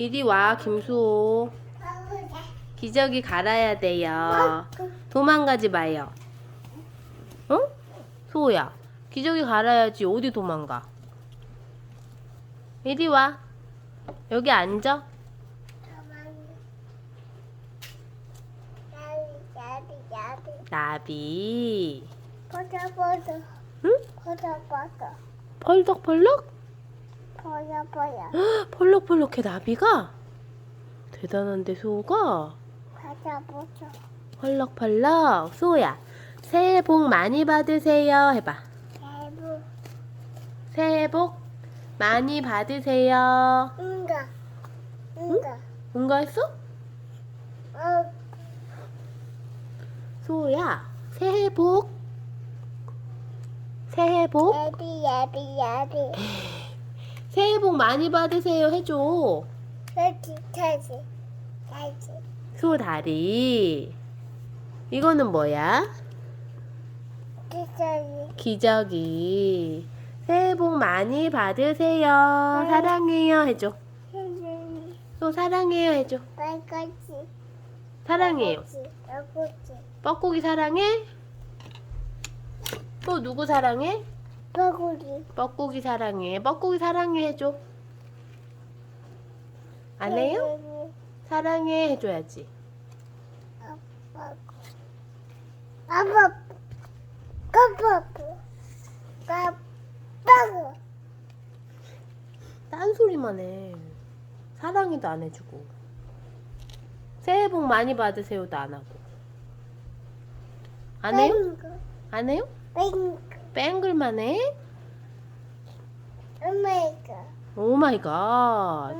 이리 와, 김수호. 기저귀 갈아야 돼요. 도망가지 마요. 어? 수호야, 기저귀 갈아야지. 어디 도망가? 이리 와. 여기 앉아. 나비. 버터 버터 응? 버터 버터 펄럭펄럭? 버터 버터 헉, 펄럭펄럭해 나비가? 대단한데 수호가? 버터 버터 펄럭펄럭. 수호야, 새해 복 많이 받으세요. 해봐. 대부 새해 복 많이 받으세요. 응가 응가 뭔가 했어? 어 수호야, 새해 복. 새해 복. 야비 야비 야비 새해 복 많이 받으세요. 해줘. 터치 터치 터치 수호 다리. 이거는 뭐야? 터치 기저귀. 새해 복 많이 받으세요. 사랑해요. 해줘. 또 사랑해요. 해줘. 빨갛지 사랑해요. 뻐꾸기 사랑해? 또 누구 사랑해? 빨갛지 뻐꾸기 사랑해. 뻐꾸기 사랑해 해줘. 안 해요? 사랑해 해줘야지. 아빠 아빠 아빠 아빠 딴소리만 해. 사랑해도 안 해주고. 새해 복 많이 받으세요도 안 하고. 안 해요? 안 해요? 뺑글만 해? 오마이갓 오마이갓